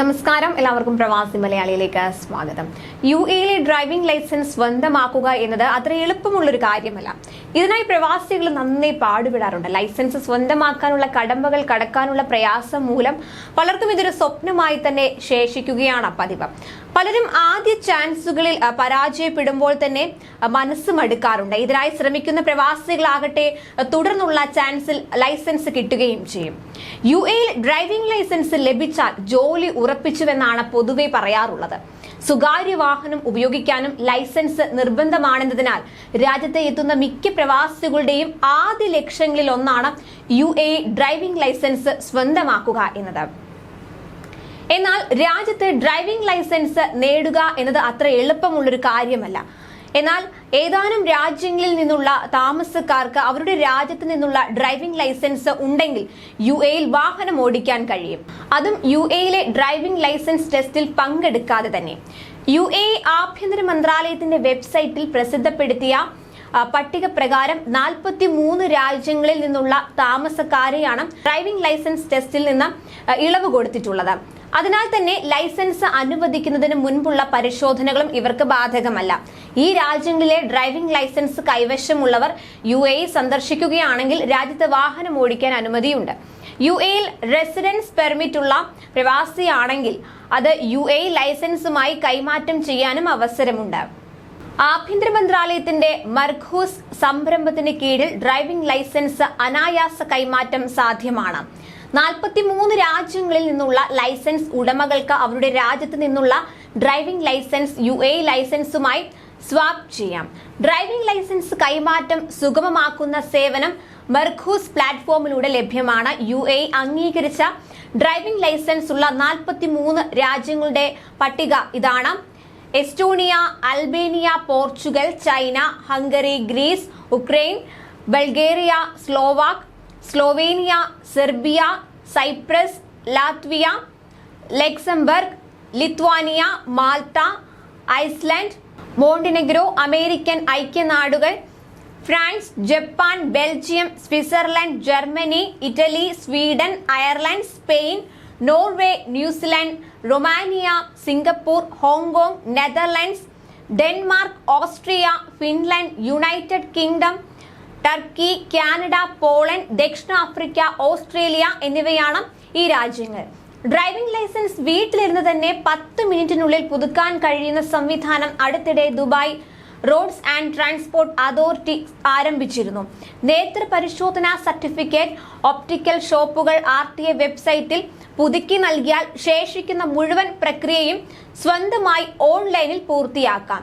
നമസ്കാരം. എല്ലാവർക്കും പ്രവാസി മലയാളിയിലേക്ക് സ്വാഗതം. യു എയിലെ ഡ്രൈവിംഗ് ലൈസൻസ് സ്വന്തമാക്കുക എന്നത് അത്ര എളുപ്പമുള്ളൊരു കാര്യമല്ല. ഇതിനായി പ്രവാസികൾ നന്നേ പാടുപെടാറുണ്ട്. ലൈസൻസ് സ്വന്തമാക്കാനുള്ള കടമ്പകൾ കടക്കാനുള്ള പ്രയാസം മൂലം പലർക്കും ഇതൊരു സ്വപ്നമായി തന്നെ ശേഷിക്കുകയാണ് പതിവ്. പലരും ആദ്യ ചാൻസുകളിൽ പരാജയപ്പെടുമ്പോൾ തന്നെ മനസ്സ് മടുക്കാറുണ്ട് ഇതിനായി ശ്രമിക്കുന്ന പ്രവാസികളാകട്ടെ തുടർന്നുള്ള ചാൻസിൽ ലൈസൻസ് കിട്ടുകയും ചെയ്യും. യു എയിൽ ഡ്രൈവിംഗ് ലൈസൻസ് ലഭിച്ചാൽ ജോലി ഉറപ്പിച്ചുവെന്നാണ് പൊതുവെ പറയാറുള്ളത്. സ്വകാര്യ വാഹനം ഉപയോഗിക്കാനും ലൈസൻസ് നിർബന്ധമാണെന്നതിനാൽ രാജ്യത്തെ എത്തുന്ന മിക്ക പ്രവാസികളുടെയും ആദ്യ ലക്ഷ്യങ്ങളിൽ ഒന്നാണ് യു എ ഡ്രൈവിംഗ് ലൈസൻസ് സ്വന്തമാക്കുക എന്നത്. എന്നാൽ രാജ്യത്ത് ഡ്രൈവിംഗ് ലൈസൻസ് നേടുക എന്നത് അത്ര എളുപ്പമുള്ളൊരു കാര്യമല്ല. എന്നാൽ ഏതാനും രാജ്യങ്ങളിൽ നിന്നുള്ള താമസക്കാർക്ക് അവരുടെ രാജ്യത്ത് നിന്നുള്ള ഡ്രൈവിംഗ് ലൈസൻസ് ഉണ്ടെങ്കിൽ യു എയിൽ വാഹനം ഓടിക്കാൻ കഴിയും. അതും യു എയിലെ ഡ്രൈവിംഗ് ലൈസൻസ് ടെസ്റ്റിൽ പങ്കെടുക്കാതെ തന്നെ. യു എ ആഭ്യന്തര മന്ത്രാലയത്തിന്റെ വെബ്സൈറ്റിൽ പ്രസിദ്ധപ്പെടുത്തിയ പട്ടിക പ്രകാരം നാൽപ്പത്തി മൂന്ന് രാജ്യങ്ങളിൽ നിന്നുള്ള താമസക്കാരെയാണ് ഡ്രൈവിംഗ് ലൈസൻസ് ടെസ്റ്റിൽ നിന്ന് ഇളവ് കൊടുത്തിട്ടുള്ളത്. അതിനാൽ തന്നെ ലൈസൻസ് അനുവദിക്കുന്നതിന് മുൻപുള്ള പരിശോധനകളും ഇവർക്ക് ബാധകമല്ല. ഈ രാജ്യങ്ങളിലെ ഡ്രൈവിംഗ് ലൈസൻസ് കൈവശമുള്ളവർ യു എ സന്ദർശിക്കുകയാണെങ്കിൽ രാജ്യത്ത് വാഹനം ഓടിക്കാൻ അനുമതിയുണ്ട്. യു എയിൽ റെസിഡൻസ് പെർമിറ്റ് ഉള്ള പ്രവാസിയാണെങ്കിൽ അത് യു എ ലൈസൻസുമായി കൈമാറ്റം ചെയ്യാനും അവസരമുണ്ട്. ആഭ്യന്തര മന്ത്രാലയത്തിന്റെ മർഖൂസ് സംരംഭത്തിന് കീഴിൽ ഡ്രൈവിംഗ് ലൈസൻസ് അനായാസ കൈമാറ്റം സാധ്യമാണ്. നാൽപ്പത്തിമൂന്ന് രാജ്യങ്ങളിൽ നിന്നുള്ള ലൈസൻസ് ഉടമകൾക്ക് അവരുടെ രാജ്യത്ത് നിന്നുള്ള ഡ്രൈവിംഗ് ലൈസൻസ് യു എ ലൈസൻസുമായി സ്വാപ്പ് ചെയ്യാം. ഡ്രൈവിംഗ് ലൈസൻസ് കൈമാറ്റം സുഗമമാക്കുന്ന സേവനം മെർഖൂസ് പ്ലാറ്റ്ഫോമിലൂടെ ലഭ്യമാണ്. യു എ അംഗീകരിച്ച ഡ്രൈവിംഗ് ലൈസൻസ് ഉള്ള നാൽപ്പത്തിമൂന്ന് രാജ്യങ്ങളുടെ പട്ടിക ഇതാണ്. Estonia Albania Portugal China Hungary Greece Ukraine Bulgaria Slovak Slovenia Serbia Cyprus Latvia Luxembourg Lithuania Malta Iceland Montenegro American ഐക്യനാടുകൾ France Japan Belgium Switzerland Germany Italy Sweden Ireland Spain Norway New Zealand Romania Singapore Hong Kong Netherlands Denmark Austria Finland United Kingdom Turkey Canada Poland ദക്ഷിണാഫ്രിക്ക Australia എന്നിവയാണ് ഈ രാജ്യങ്ങൾ. Driving licence വീട്ടിലിരുന്ന് തന്നെ പത്ത് മിനിറ്റിനുള്ളിൽ പുതുക്കാൻ കഴിയുന്ന സംവിധാനം അടുത്തിടെ Dubai Roads and Transport Authority ആരംഭിച്ചിരുന്നു. നേത്ര പരിശോധനാ സർട്ടിഫിക്കറ്റ് ഒപ്റ്റിക്കൽ ഷോപ്പുകൾ ആർ ടി എ വെബ്സൈറ്റിൽ പുതുക്കി നൽകിയാൽ ശേഷിക്കുന്ന മുഴുവൻ പ്രക്രിയയും സ്വന്തമായി ഓൺലൈനിൽ പൂർത്തിയാക്കാം.